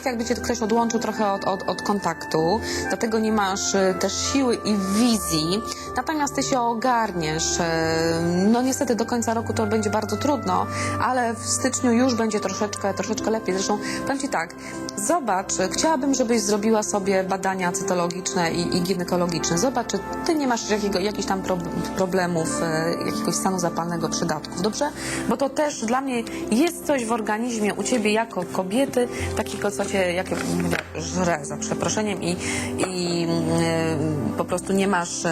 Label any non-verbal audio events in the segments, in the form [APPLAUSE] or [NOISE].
tak jakby cię ktoś odłączył trochę od, od, od kontaktu, dlatego nie masz e, też siły i wizji, natomiast ty się ogarniesz. E, No niestety do końca roku to będzie bardzo trudno, ale w styczniu już będzie troszeczkę, troszeczkę lepiej. Zresztą powiem ci tak, zobacz, chciałabym, żebyś zrobiła sobie badania cytologiczne i, i ginekologiczne. Zobacz, czy ty nie masz jakiego, jakichś tam pro, problemów, e, jakiegoś stanu zapalnego przydatków, dobrze? Bo to też dla mnie jest coś w organizmie u ciebie jako kobiety, takiego, co cię jak mówię, żre, za przeproszeniem i, i e, po prostu nie masz e,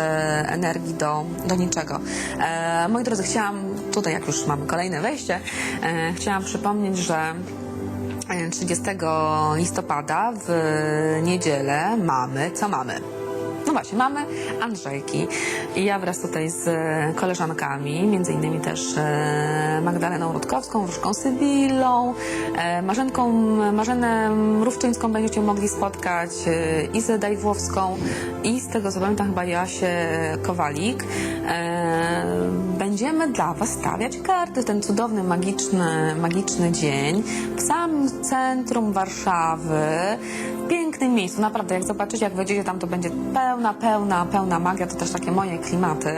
energii do, do niczego. E, moi drodzy, chciałam tutaj, jak już mamy kolejne wejście, e, chciałam przypomnieć, że 30 listopada w niedzielę mamy, co mamy? No właśnie, mamy Andrzejki i ja wraz tutaj z koleżankami, między innymi też e, Magdaleną Rutkowską, Różką Sybillą, e, Marzenką, Marzenę Rówczyńską będziecie mogli spotkać, e, Izę Dajwłowską i z tego co pamiętam chyba Jasię Kowalik. Będziemy dla Was stawiać karty ten cudowny, magiczny, magiczny dzień w samym centrum Warszawy, w pięknym miejscu. Naprawdę, jak zobaczycie, jak wejdziecie tam, to będzie pełna, pełna, pełna magia. To też takie moje klimaty.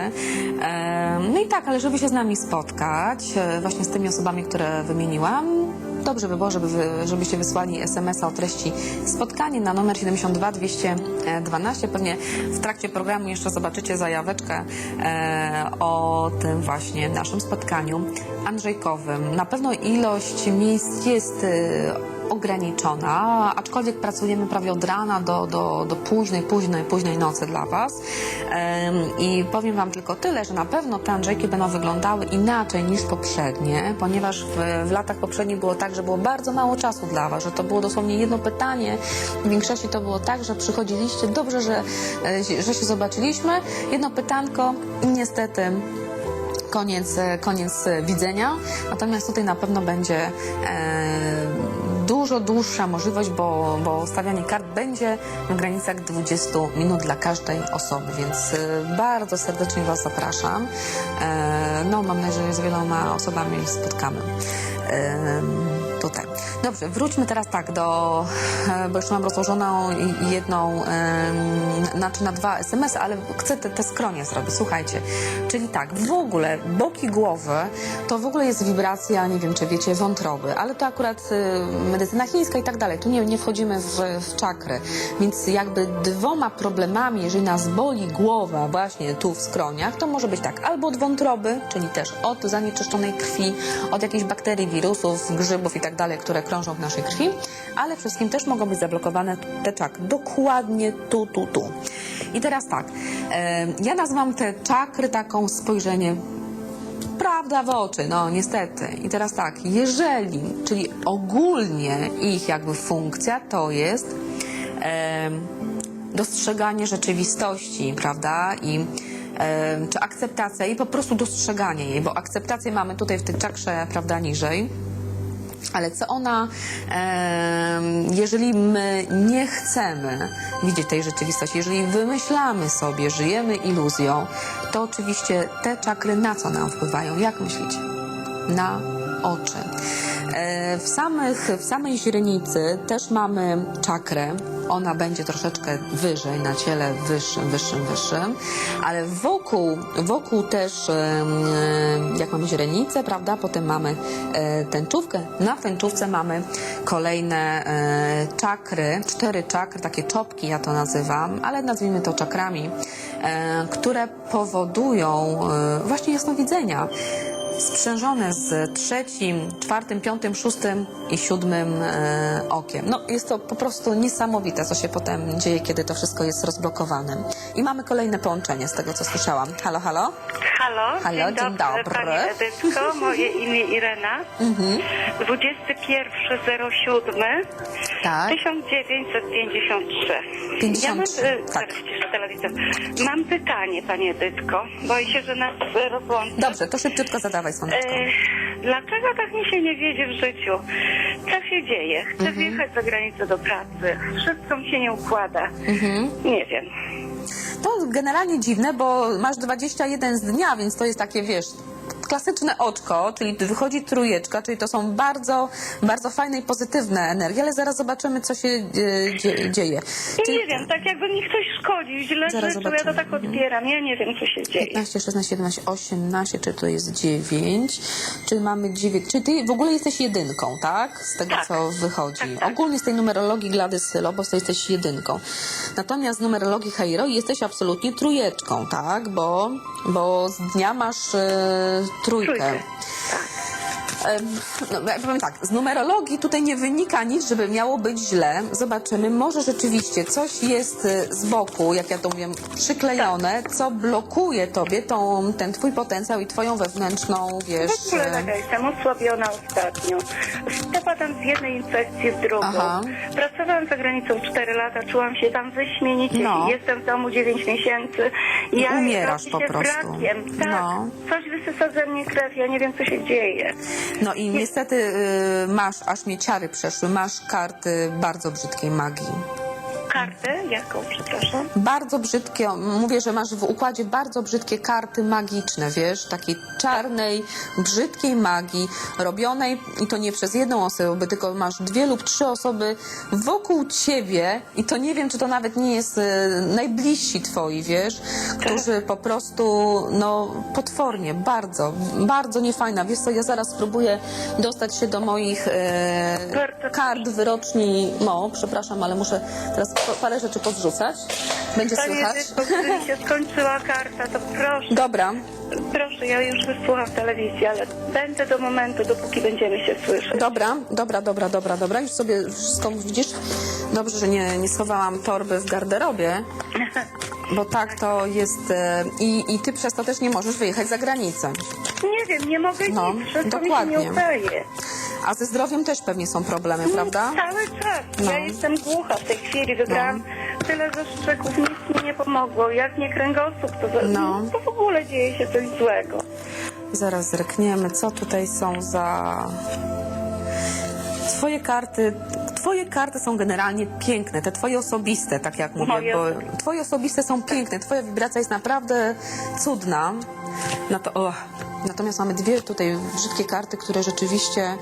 No i tak, ale żeby się z nami spotkać, e, właśnie z tymi osobami, które wymieniłam, dobrze by było, żeby żebyście wysłali SMS-a o treści spotkanie na numer 72 212. Pewnie w trakcie programu jeszcze zobaczycie zajaweczkę e, o tym właśnie naszym spotkaniu Andrzejkowym. Na pewno ilość miejsc jest e, ograniczona, aczkolwiek pracujemy prawie od rana do, do, do późnej, późnej, późnej nocy dla Was. I powiem Wam tylko tyle, że na pewno te Andrzejki będą wyglądały inaczej niż poprzednie, ponieważ w, w latach poprzednich było tak, że było bardzo mało czasu dla Was, że to było dosłownie jedno pytanie. W większości to było tak, że przychodziliście, dobrze, że, e, że się zobaczyliśmy, jedno pytanko i niestety koniec, koniec widzenia. Natomiast tutaj na pewno będzie e, dużo dłuższa możliwość, bo, bo stawianie kart będzie w granicach 20 minut dla każdej osoby, więc e, bardzo serdecznie Was zapraszam. E, no, mam nadzieję, że z wieloma osobami spotkamy. Tutaj. Dobrze, wróćmy teraz tak do, e, bo jeszcze mam rozłożoną jedną, znaczy na dwa SMS, ale chcę te, te skronie zrobić. Słuchajcie, czyli tak, w ogóle boki głowy to w ogóle jest wibracja, nie wiem czy wiecie, wątroby, ale to akurat y, medycyna chińska i tak dalej. Tu nie, nie wchodzimy w, w czakry, więc jakby dwoma problemami, jeżeli nas boli głowa właśnie tu w skroniach, to może być tak, albo od wątroby, czyli też od zanieczyszczonej krwi, od jakichś bakterii, wirusów, grzybów i tak dalej, które krążą w naszej krwi, ale wszystkim też mogą być zablokowane te czakry. Dokładnie tu, tu, tu. I teraz tak, ja nazywam te czakry taką spojrzenie prawda w oczy, no niestety. I teraz tak, jeżeli, czyli ogólnie ich jakby funkcja to jest dostrzeganie rzeczywistości, prawda? I czy akceptacja i po prostu dostrzeganie jej, bo akceptację mamy tutaj w tej czakrze, prawda, niżej. Ale co ona, em, jeżeli my nie chcemy widzieć tej rzeczywistości, jeżeli wymyślamy sobie, żyjemy iluzją, to oczywiście te czakry na co nam wpływają? Jak myślicie? Na oczy. E, W, samych, w samej źrenicy też mamy czakrę. Ona będzie troszeczkę wyżej, na ciele wyższym, wyższym, wyższym, ale wokół, wokół też, em, jak mamy źrenicę, prawda, potem mamy e, tęczówkę. Na tęczówce mamy kolejne e, czakry, cztery czakry, takie czopki ja to nazywam, ale nazwijmy to czakrami, e, które powodują e, właśnie jasnowidzenia sprzężone z trzecim, czwartym, piątym, szóstym i siódmym e, okiem. No, jest to po prostu niesamowite, co się potem dzieje, kiedy to wszystko jest rozblokowane. I mamy kolejne połączenie z tego, co słyszałam. Halo, halo? Halo, Halo, dzień dobry. Mhm. Pani Edytko, moje imię Irena. 21.07 Tak. 1953. 53, Ja mam, e, tak. telewizor. Mam pytanie, Pani Edytko. Boję się, że nas rozłączy. Dobrze, to szybciutko zadawaj, słoneczko. E, dlaczego tak mi się nie wiedzie w życiu? Co się dzieje? Chcę Mhm. wjechać za granicę do pracy. Wszystko mi się nie układa. Mhm. Nie wiem. To generalnie dziwne, bo masz 21 z dnia, więc to jest takie, wiesz, klasyczne oczko, czyli wychodzi trójeczka, czyli to są bardzo, bardzo fajne i pozytywne energie, ale zaraz zobaczymy, co się e, dzie, dzieje. Czyli Nie wiem, tak jakby mi ktoś szkodził, źle Zaraz życzył, ja to tak odbieram, ja nie wiem, co się dzieje. 15, 16, 17, 18, czy to jest 9, czy mamy 9, czy ty w ogóle jesteś jedynką, tak? Z tego, Tak. co wychodzi. Tak, tak. Ogólnie z tej numerologii Gladys Lobos to jesteś jedynką. Natomiast z numerologii Heiro jesteś absolutnie trójeczką, tak? Bo, bo z dnia masz e, trójkę. Em, No, ja powiem tak, z numerologii tutaj nie wynika nic, żeby miało być źle. Zobaczymy, może rzeczywiście coś jest e, z boku, jak ja to mówię, przyklejone, co blokuje tobie tą, ten twój potencjał i twoją wewnętrzną, wiesz... W ogóle taka jestem osłabiona ostatnio. Wpadam z jednej infekcji w drugą. Aha. Pracowałam za granicą 4 lata, czułam się tam wyśmienicie. No. Jestem w domu 9 miesięcy. Ja Umierasz po prostu. Wrakiem. Tak, No. coś wysysa ze mnie krew, ja nie wiem, co się dzieje. No i niestety y, masz, aż mnie ciary przeszły, masz karty bardzo brzydkiej magii. Kartę? Jaką, przepraszam? Bardzo brzydkie, mówię, że masz w układzie bardzo brzydkie karty magiczne, wiesz, takiej czarnej, brzydkiej magii, robionej i to nie przez jedną osobę, tylko masz dwie lub trzy osoby wokół ciebie i to nie wiem, czy to nawet nie jest e, najbliżsi twoi, wiesz, którzy po prostu, no, potwornie, bardzo, bardzo niefajna. Wiesz co, ja zaraz spróbuję dostać się do moich e, kart wyroczni, no, przepraszam, ale muszę teraz po- parę rzeczy podrzucać. Będzie Panie słychać? Mi się skończyła karta, to proszę, Dobra, proszę, ja już wysłucham telewizji, ale będę do momentu, dopóki będziemy się słyszeć. dobra, dobra, dobra, dobra, dobra. Już sobie wszystko widzisz. Dobrze, że nie, nie schowałam torby w garderobie, [LAUGHS] bo tak to jest. e, I, I ty przez to też nie możesz wyjechać za granicę. Nie wiem, nie mogę No, nic, wszystko dokładnie. mi się nie udaje. A ze zdrowiem też pewnie są problemy, prawda? Cały czas. No. Ja jestem głucha w tej chwili. Wybrałam tyle zastrzyków, nic mi nie pomogło. Jak nie kręgosłup, to, za- No. to w ogóle dzieje się coś złego. Zaraz zerkniemy, co tutaj są za. Twoje karty. Twoje karty są generalnie piękne, te twoje osobiste, tak jak mówię, Moje bo twoje osobiste są piękne, twoja wibracja jest naprawdę cudna. No to, natomiast mamy dwie tutaj brzydkie karty, które rzeczywiście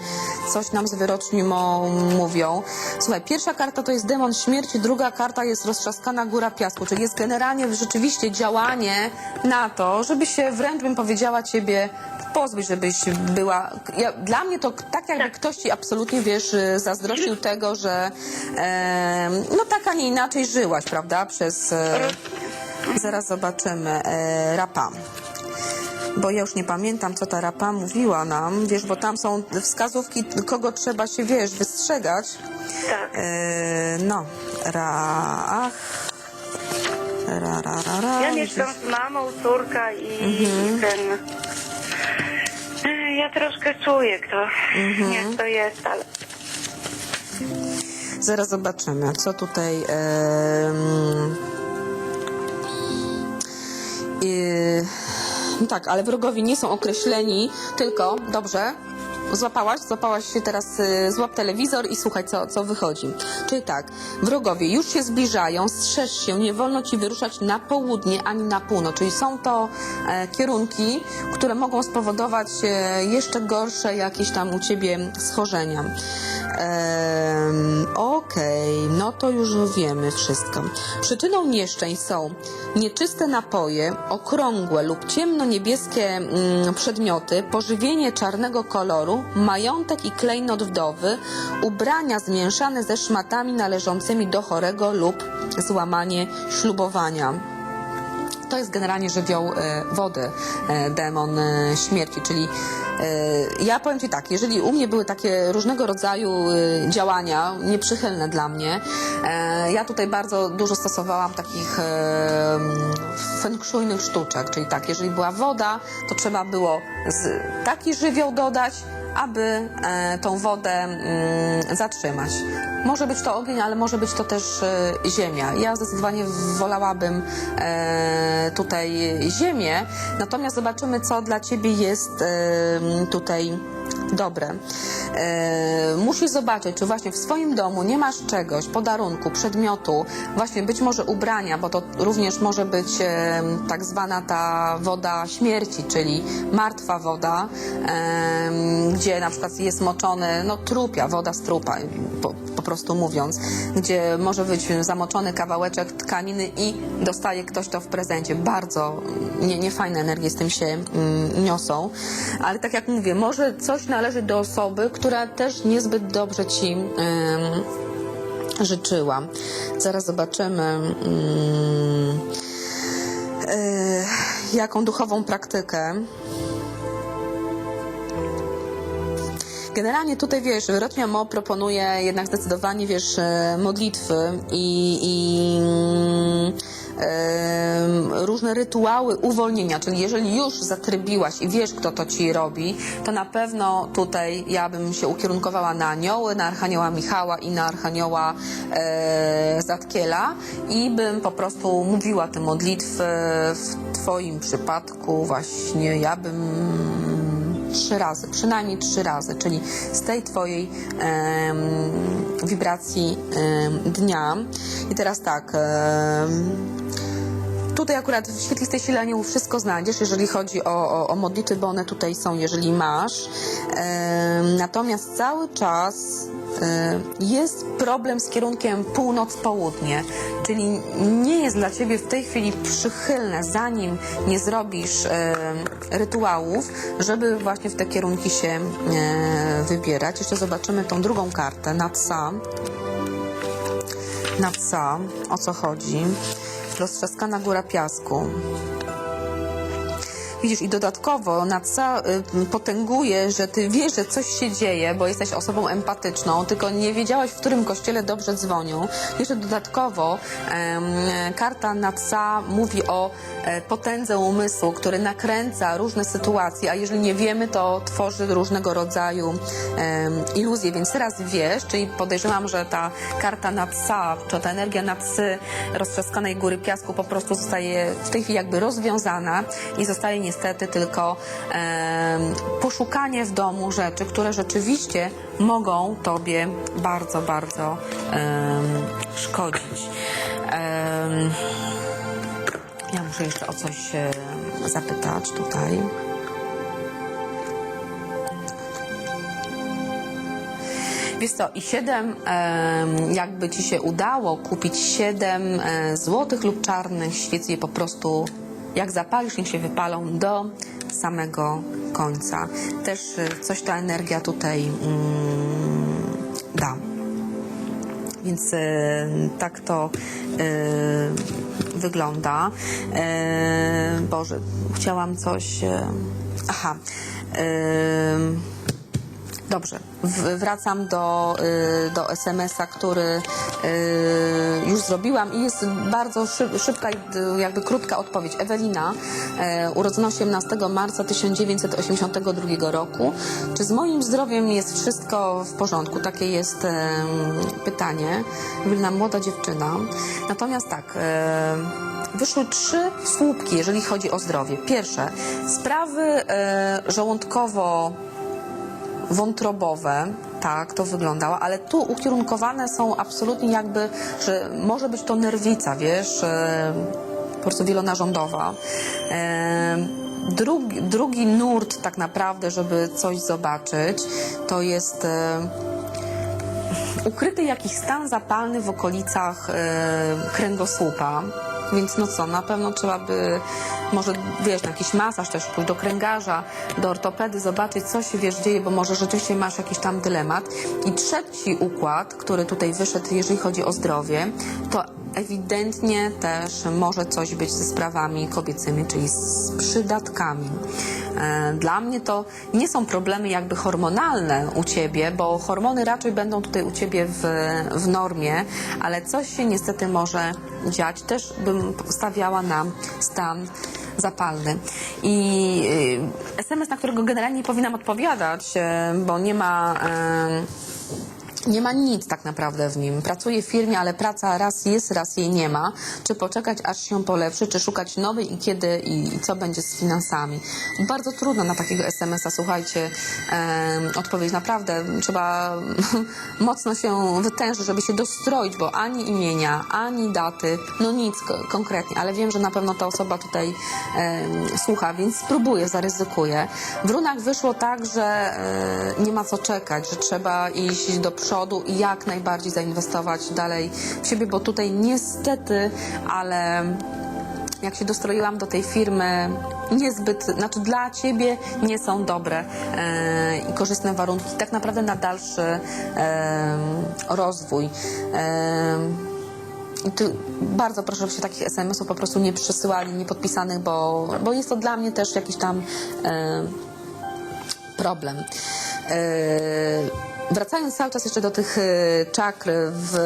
coś nam z wyroczni mo- mówią. Słuchaj, pierwsza karta to jest demon śmierci, druga karta jest roztrzaskana góra piasku, czyli jest generalnie rzeczywiście działanie na to, żeby się wręcz bym powiedziała ciebie pozbyć, żebyś była. Ja, dla mnie to tak, jakby ktoś ci absolutnie wiesz, y, zazdrościł tego, że e, no tak, a nie inaczej żyłaś, prawda? Przez. E, zaraz zobaczymy. E, rapa. Bo ja już nie pamiętam, co ta rapa mówiła nam, wiesz, bo tam są wskazówki, kogo trzeba się, wiesz, wystrzegać. Tak. E, no, ra, ra, ra, ra, ra. Ja mieszkam z mamą, córka i Mhm. ten... Ech, Ja troszkę czuję, kto, Mhm. jak to jest, ale Zaraz zobaczymy, co tutaj. em, i- no tak, ale wrogowie nie są określeni, tylko dobrze. Złapałaś? Złapałaś się teraz, y, złap telewizor i słuchaj, co, co wychodzi. Czyli tak, wrogowie już się zbliżają, strzeż się, nie wolno ci wyruszać na południe ani na północ. Czyli są to e, kierunki, które mogą spowodować e, jeszcze gorsze jakieś tam u ciebie schorzenia. Em, Okej, no to już wiemy wszystko. Przyczyną nieszczęść są nieczyste napoje, okrągłe lub ciemno-niebieskie mm, przedmioty, pożywienie czarnego koloru, majątek i klejnot wdowy, ubrania zmieszane ze szmatami należącymi do chorego lub złamanie ślubowania. To jest generalnie żywioł e, wody, e, demon e, śmierci, czyli ja powiem Ci tak, jeżeli u mnie były takie różnego rodzaju działania nieprzychylne dla mnie, ja tutaj bardzo dużo stosowałam takich feng sztuczek, czyli tak, jeżeli była woda, to trzeba było taki żywioł dodać, aby e, tą wodę mm, zatrzymać. Może być to ogień, ale może być to też e, ziemia. Ja zdecydowanie wolałabym e, tutaj ziemię, natomiast zobaczymy, co dla Ciebie jest tutaj dobre. E, musisz zobaczyć, czy właśnie w swoim domu nie masz czegoś, podarunku, przedmiotu, właśnie być może ubrania, bo to również może być e, tak zwana ta woda śmierci, czyli martwa woda, e, gdzie na przykład jest moczony, no trupia, woda z trupa, po, po prostu mówiąc, gdzie może być zamoczony kawałeczek tkaniny i dostaje ktoś to w prezencie. Bardzo nie, niefajne energie z tym się mm, niosą, ale tak jak mówię, może coś należy do osoby, która też niezbyt dobrze ci em, życzyła. Zaraz zobaczymy. e, jaką duchową praktykę Generalnie tutaj, wiesz, Rotmia Mo proponuje jednak zdecydowanie, wiesz, e, modlitwy i, i różne rytuały uwolnienia, czyli jeżeli już zatrybiłaś i wiesz, kto to ci robi, to na pewno tutaj ja bym się ukierunkowała na anioły, na Archanioła Michała i na Archanioła e, Zatkiela i bym po prostu mówiła te modlitwy w twoim przypadku. Właśnie ja bym trzy razy, przynajmniej trzy razy, czyli z tej twojej em, wibracji em, dnia. I teraz tak. em, Tutaj akurat w świetlistej sile aniołów wszystko znajdziesz, jeżeli chodzi o, o, o modlitwy, bo one tutaj są, jeżeli masz. Natomiast cały czas jest problem z kierunkiem północ-południe, czyli nie jest dla ciebie w tej chwili przychylne, zanim nie zrobisz em, rytuałów, żeby właśnie w te kierunki się e, wybierać. Jeszcze zobaczymy tą drugą kartę, na psa na psa, o co chodzi. Roztrzaskana góra piasku. Widzisz, i dodatkowo Natsa y, potęguje, że ty wiesz, że coś się dzieje, bo jesteś osobą empatyczną, tylko nie wiedziałaś, w którym kościele dobrze dzwonią. Jeszcze dodatkowo karta Natsa mówi o e, potędze umysłu, który nakręca różne sytuacje, a jeżeli nie wiemy, to tworzy różnego rodzaju iluzje, więc teraz wiesz, czyli podejrzewam, że ta karta na czy ta energia na roztrzaskanej góry piasku po prostu zostaje w tej chwili jakby rozwiązana i zostaje niestety tylko em, poszukanie w domu rzeczy, które rzeczywiście mogą tobie bardzo, bardzo em, szkodzić. Em, ja muszę jeszcze o coś e, zapytać tutaj. Wiesz co, i siedem, em, jakby ci się udało kupić siedem e, złotych lub czarnych świec, je po prostu jak zapalisz, niech się wypalą do samego końca. Też e, coś ta energia tutaj mm, da. Więc e, tak to e, wygląda. Boże, chciałam coś. Aha. Dobrze, wracam do, y, do SMS-a, który y, już zrobiłam i jest bardzo szyb, szybka i y, jakby krótka odpowiedź. Ewelina, urodzona 18 marca 1982 roku. Czy z moim zdrowiem jest wszystko w porządku? Takie jest pytanie. Ewelina, młoda dziewczyna. Natomiast tak... Wyszły trzy słupki, jeżeli chodzi o zdrowie. Pierwsze, sprawy żołądkowo wątrobowe, tak to wyglądało, ale tu ukierunkowane są absolutnie jakby, że może być to nerwica, wiesz, e, po prostu wielonarządowa. E, drugi, drugi nurt tak naprawdę, żeby coś zobaczyć, to jest e, ukryty jakiś stan zapalny w okolicach kręgosłupa. Więc no co, na pewno trzeba by może, wiesz, na jakiś masaż też pójść do kręgarza, do ortopedy, zobaczyć, co się, wiesz, dzieje, bo może rzeczywiście masz jakiś tam dylemat. I trzeci układ, który tutaj wyszedł, jeżeli chodzi o zdrowie, to ewidentnie też może coś być ze sprawami kobiecymi, czyli z przydatkami. E, Dla mnie to nie są problemy jakby hormonalne u ciebie, bo hormony raczej będą tutaj u ciebie w, w normie, ale coś się niestety może dziać. Też bym stawiała na stan zapalny. I y, SMS, na którego generalnie nie powinnam odpowiadać, e, bo nie ma. e, nie ma nic tak naprawdę w nim. Pracuje w firmie, ale praca raz jest, raz jej nie ma. Czy poczekać, aż się polepszy, czy szukać nowej i kiedy i, co będzie z finansami. Bardzo trudno na takiego SMS-a, słuchajcie, em, odpowiedzieć. Naprawdę trzeba [LAUGHS] mocno się wytężyć, żeby się dostroić, bo ani imienia, ani daty, no nic ko- konkretnie, ale wiem, że na pewno ta osoba tutaj em, słucha, więc spróbuję, zaryzykuję. W runach wyszło tak, że e, nie ma co czekać, że trzeba iść do przodu i jak najbardziej zainwestować dalej w siebie, bo tutaj niestety, ale jak się dostroiłam do tej firmy, niezbyt, znaczy dla ciebie nie są dobre e, i korzystne warunki, tak naprawdę na dalszy e, rozwój. E, tu bardzo proszę, żeby takich SMS-ów po prostu nie przesyłali, nie podpisanych, bo, bo jest to dla mnie też jakiś tam e, problem. E, Wracając cały czas jeszcze do tych e, czakr w,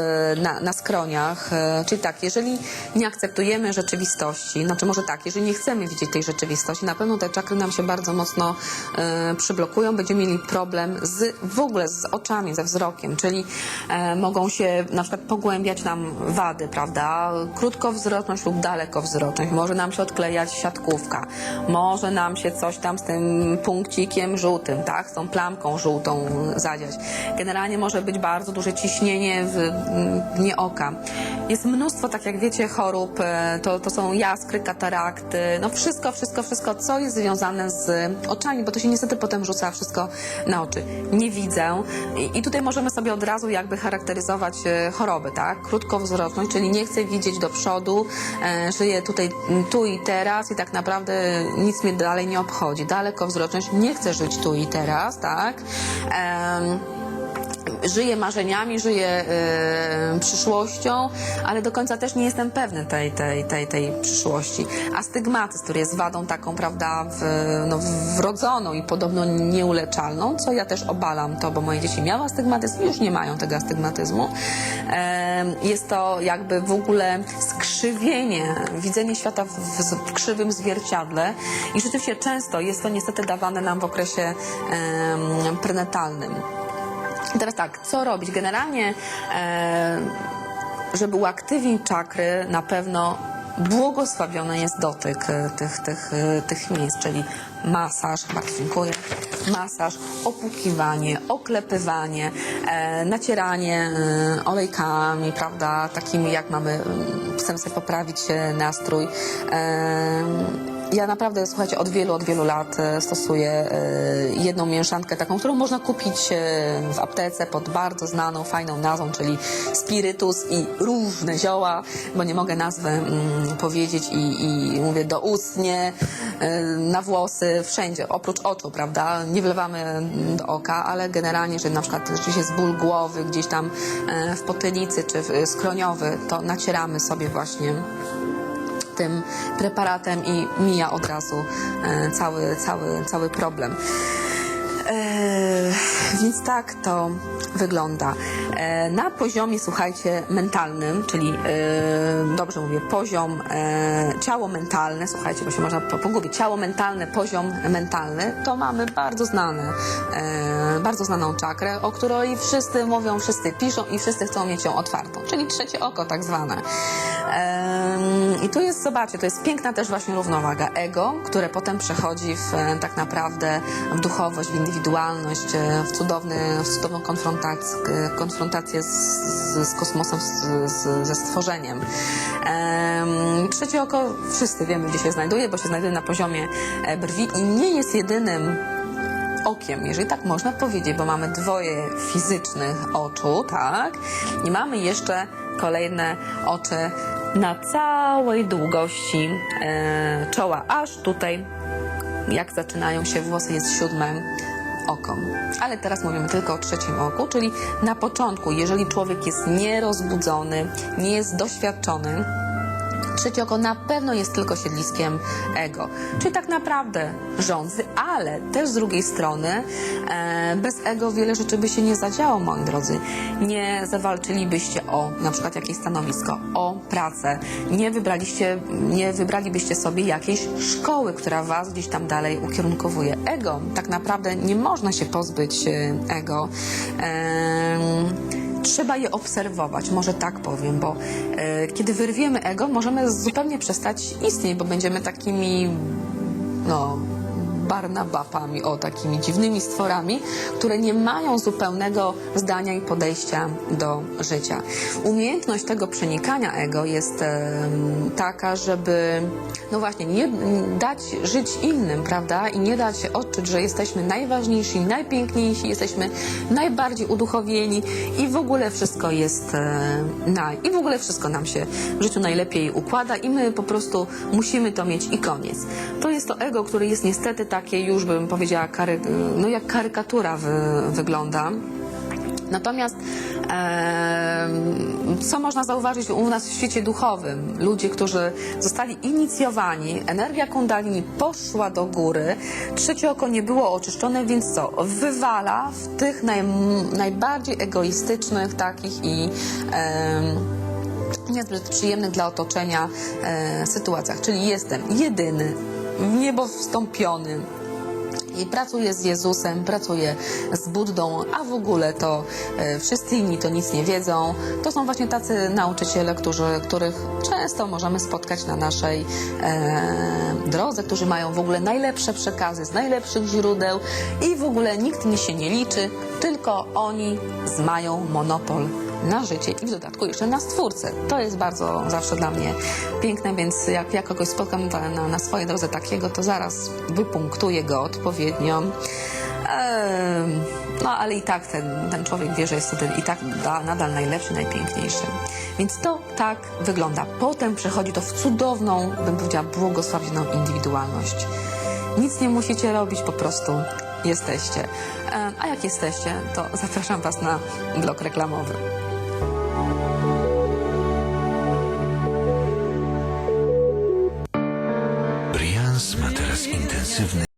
na, na skroniach, e, czyli tak, jeżeli nie akceptujemy rzeczywistości, znaczy może tak, jeżeli nie chcemy widzieć tej rzeczywistości, na pewno te czakry nam się bardzo mocno e, przyblokują, będziemy mieli problem z, w ogóle z oczami, ze wzrokiem, czyli e, mogą się na przykład pogłębiać nam wady, prawda, krótkowzroczność lub dalekowzroczność, może nam się odklejać siatkówka, może nam się coś tam z tym punkcikiem żółtym, tak, z tą plamką żółtą zadziać. Generalnie może być bardzo duże ciśnienie w dnie oka. Jest mnóstwo, tak jak wiecie, chorób, e, to, to są jaskry, katarakty, no wszystko, wszystko, wszystko, co jest związane z oczami, bo to się niestety potem rzuca wszystko na oczy. Nie widzę i, i tutaj możemy sobie od razu jakby charakteryzować e, choroby, tak? Krótkowzroczność, czyli nie chcę widzieć do przodu, e, żyję tutaj tu i teraz i tak naprawdę nic mnie dalej nie obchodzi. Dalekowzroczność, nie chcę żyć tu i teraz, tak? Em, żyję marzeniami, żyję e, przyszłością, ale do końca też nie jestem pewny tej, tej, tej, tej przyszłości. Astygmatyzm, który jest wadą taką, prawda, w, no, wrodzoną i podobno nieuleczalną, co ja też obalam to, bo moje dzieci miały astygmatyzm, już nie mają tego astygmatyzmu. E, jest to jakby w ogóle skrzywienie, widzenie świata w, w krzywym zwierciadle i rzeczywiście często jest to niestety dawane nam w okresie prenatalnym. I teraz tak, co robić? Generalnie, e, żeby uaktywnić czakry, na pewno błogosławiony jest dotyk e, tych, tych, e, tych miejsc, czyli masaż, bardzo dziękuję, masaż, opłukiwanie, oklepywanie, e, nacieranie e, olejkami, prawda, takimi jak mamy, chcemy sobie poprawić nastrój. E, ja naprawdę, słuchajcie, od wielu, od wielu lat e, stosuję e, jedną mieszankę taką, którą można kupić e, w aptece pod bardzo znaną, fajną nazwą, czyli spirytus i różne zioła, bo nie mogę nazwy mm, powiedzieć i, i mówię doustnie, e, na włosy, wszędzie, oprócz oczu, prawda? Nie wlewamy do oka, ale generalnie, że na przykład rzeczywiście jest ból głowy gdzieś tam w potylicy czy w, skroniowy, to nacieramy sobie właśnie tym preparatem i mija od razu e, cały, cały, cały problem. E, więc tak to wygląda. E, na poziomie, słuchajcie, mentalnym, czyli dobrze mówię, poziom ciało mentalne, słuchajcie, bo się można po- pogubić, ciało mentalne, poziom mentalny, to mamy bardzo znane, bardzo znaną czakrę, o której wszyscy mówią, wszyscy piszą i wszyscy chcą mieć ją otwartą, czyli trzecie oko tak zwane. I tu jest, zobaczcie, to jest piękna też właśnie równowaga ego, które potem przechodzi w e, tak naprawdę w duchowość, w indywidualność, e, w, cudowny, w cudowną konfrontację, konfrontację z, z, kosmosem, z, z, ze stworzeniem. Em, trzecie oko, wszyscy wiemy, gdzie się znajduje, bo się znajduje na poziomie e, brwi i nie jest jedynym okiem, jeżeli tak można powiedzieć, bo mamy dwoje fizycznych oczu, tak? I mamy jeszcze kolejne oczy na całej długości e, czoła, aż tutaj, jak zaczynają się włosy, jest siódme oko. Ale teraz mówimy tylko o trzecim oku, czyli na początku, jeżeli człowiek jest nierozbudzony, nie jest doświadczony, Trzecie oko na pewno jest tylko siedliskiem ego, czyli tak naprawdę rządzy, ale też z drugiej strony e, bez ego wiele rzeczy by się nie zadziało, moi drodzy. Nie zawalczylibyście o na przykład jakieś stanowisko, o pracę, nie wybraliście, nie wybralibyście sobie jakiejś szkoły, która was gdzieś tam dalej ukierunkowuje. Ego, tak naprawdę nie można się pozbyć e, ego. Em, Trzeba je obserwować, może tak powiem, bo e, kiedy wyrwiemy ego, możemy zupełnie przestać istnieć, bo będziemy takimi, no, barnabapami, o takimi dziwnymi stworami, które nie mają zupełnego zdania i podejścia do życia. Umiejętność tego przenikania ego jest taka, żeby, no właśnie, nie dać żyć innym, prawda? I nie dać się odczuć, że jesteśmy najważniejsi, najpiękniejsi, jesteśmy najbardziej uduchowieni i w ogóle wszystko jest e, naj. I w ogóle wszystko nam się w życiu najlepiej układa i my po prostu musimy to mieć i koniec. To jest to ego, które jest niestety takie już, bym powiedziała, kary, no jak karykatura wy, wygląda. Natomiast em, co można zauważyć u nas w świecie duchowym? Ludzie, którzy zostali inicjowani, energia kundalini poszła do góry, trzecie oko nie było oczyszczone, więc co? Wywala w tych naj, najbardziej egoistycznych takich i em, niezbyt przyjemnych dla otoczenia e, sytuacjach. Czyli jestem jedyny, w niebo wstąpiony, i pracuję z Jezusem, pracuję z Buddą, a w ogóle to e, wszyscy inni to nic nie wiedzą. To są właśnie tacy nauczyciele, którzy, których często możemy spotkać na naszej e, drodze, którzy mają w ogóle najlepsze przekazy z najlepszych źródeł i w ogóle nikt nie się nie liczy, tylko oni mają monopol na życie i w dodatku jeszcze na stwórcę. To jest bardzo zawsze dla mnie piękne, więc jak ja kogoś spotkam na, na, swojej drodze takiego, to zaraz wypunktuję go odpowiednio. No ale i tak ten, ten człowiek wie, że jest wtedy i tak da, nadal najlepszy, najpiękniejszy. Więc to tak wygląda. Potem przechodzi to w cudowną, bym powiedziała, błogosławioną indywidualność. Nic nie musicie robić, po prostu jesteście. A jak jesteście, to zapraszam Was na blok reklamowy. Brians ma teraz intensywny